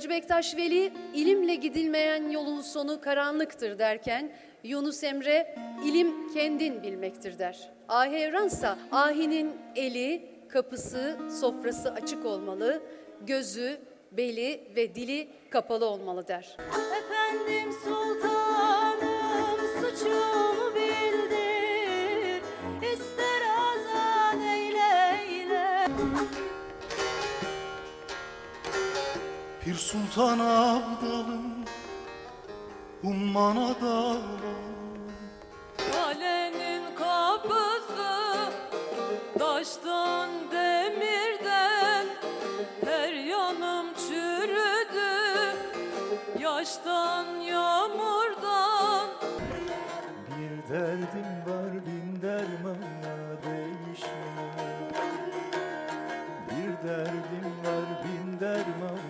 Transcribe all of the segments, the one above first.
Hacı Bektaş Veli ilimle gidilmeyen yolun sonu karanlıktır derken Yunus Emre ilim kendin bilmektir der. Ahi Evransa ahinin eli, kapısı, sofrası açık olmalı, gözü, beli ve dili kapalı olmalı der. Efendim sultanım suçumu bildir İster azat eyle eyle Bir sultan abdalım Ummana dalım Kalenin kapısı taştan demirden Her yanım çürüdü yaştan yağmurdan. Bir derdim var bin dermana değişmez. Bir derdim var bin dermana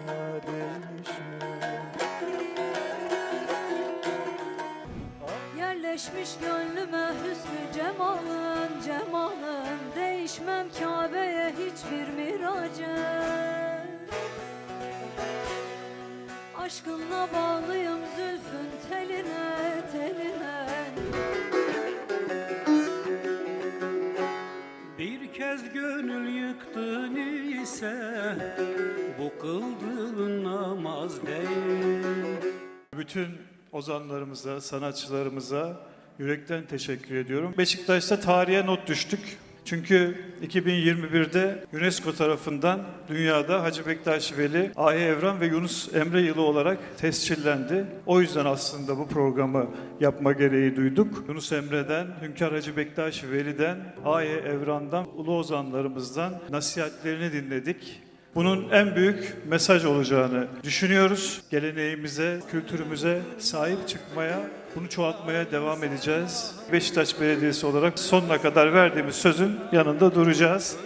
Yerleşmiş gönlüme hüsnü cemalın cemalın. Değişmem Kabe'ye hiçbir mirace Aşkınla bağlıyım zülfün teline teline. Bir kez gönül yıktın ise bu kıldığın namaz değil. Bütün ozanlarımıza, sanatçılarımıza yürekten teşekkür ediyorum. Beşiktaş'ta tarihe not düştük. Çünkü 2021'de UNESCO tarafından dünyada Hacı Bektaş Veli, Ahi Evran ve Yunus Emre yılı olarak tescillendi. O yüzden aslında bu programı yapma gereği duyduk. Yunus Emre'den, Hünkar Hacı Bektaş Veli'den, Ahi Evran'dan, Ulu Ozanlarımızdan nasihatlerini dinledik. Bunun en büyük mesaj olacağını düşünüyoruz. Geleneğimize, kültürümüze sahip çıkmaya, bunu çoğaltmaya devam edeceğiz. Beşiktaş Belediyesi olarak sonuna kadar verdiğimiz sözün yanında duracağız.